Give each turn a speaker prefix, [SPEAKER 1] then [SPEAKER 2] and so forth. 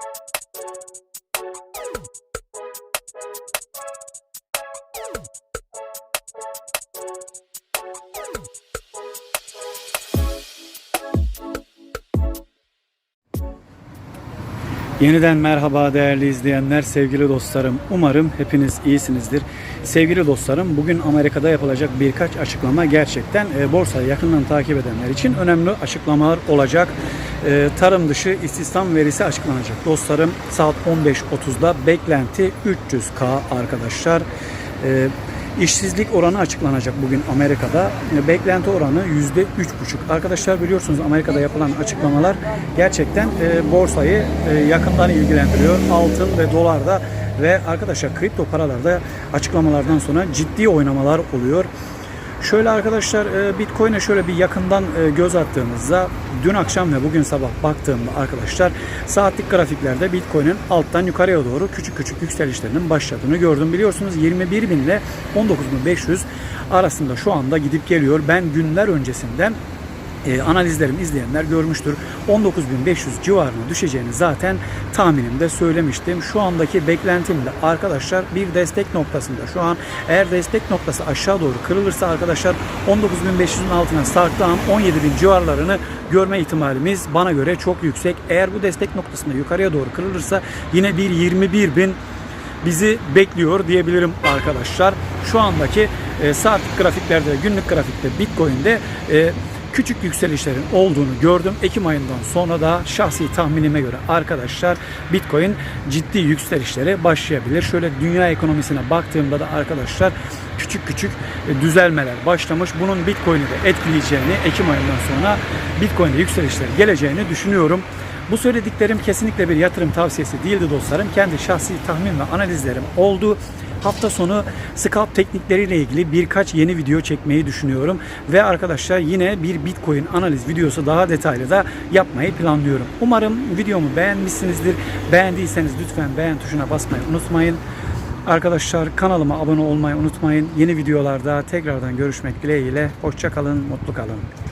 [SPEAKER 1] Thank you. Yeniden merhaba değerli izleyenler, sevgili dostlarım. Umarım hepiniz iyisinizdir. Sevgili dostlarım, bugün Amerika'da yapılacak birkaç açıklama gerçekten e, borsayı yakından takip edenler için önemli açıklamalar olacak. E, tarım dışı istihdam verisi açıklanacak. Dostlarım saat 15.30'da beklenti 300K arkadaşlar. E, İşsizlik oranı açıklanacak bugün Amerika'da. E, Beklenti oranı yüzde üç buçuk. Arkadaşlar biliyorsunuz Amerika'da yapılan açıklamalar gerçekten e, borsayı e, yakından ilgilendiriyor. Altın ve dolarda ve arkadaşlar kripto paralarda açıklamalardan sonra ciddi oynamalar oluyor. Şöyle arkadaşlar e, Bitcoin'e şöyle bir yakından e, göz attığımızda dün akşam ve bugün sabah baktığımda arkadaşlar saatlik grafiklerde Bitcoin'in alttan yukarıya doğru küçük küçük yükselişlerinin başladığını gördüm. Biliyorsunuz 21 bin ile 19.500 arasında şu anda gidip geliyor. Ben günler öncesinden e, analizlerimi izleyenler görmüştür. 19.500 civarına düşeceğini zaten tahminimde söylemiştim. Şu andaki beklentimde arkadaşlar bir destek noktasında. Şu an eğer destek noktası aşağı doğru kırılırsa arkadaşlar 19.500'ün altına sarktığı an 17.000 civarlarını görme ihtimalimiz bana göre çok yüksek. Eğer bu destek noktasında yukarıya doğru kırılırsa yine bir 21.000 bizi bekliyor diyebilirim arkadaşlar. Şu andaki e, grafiklerde, günlük grafikte Bitcoin'de e, küçük yükselişlerin olduğunu gördüm. Ekim ayından sonra da şahsi tahminime göre arkadaşlar Bitcoin ciddi yükselişlere başlayabilir. Şöyle dünya ekonomisine baktığımda da arkadaşlar küçük küçük e, düzelmeler başlamış. Bunun Bitcoin'i de etkileyeceğini Ekim ayından sonra Bitcoin'de yükselişler geleceğini düşünüyorum. Bu söylediklerim kesinlikle bir yatırım tavsiyesi değildi dostlarım. Kendi şahsi tahmin ve analizlerim oldu. Hafta sonu scalp teknikleriyle ilgili birkaç yeni video çekmeyi düşünüyorum. Ve arkadaşlar yine bir Bitcoin analiz videosu daha detaylı da yapmayı planlıyorum. Umarım videomu beğenmişsinizdir. Beğendiyseniz lütfen beğen tuşuna basmayı unutmayın. Arkadaşlar kanalıma abone olmayı unutmayın. Yeni videolarda tekrardan görüşmek dileğiyle. Hoşça kalın, mutlu kalın.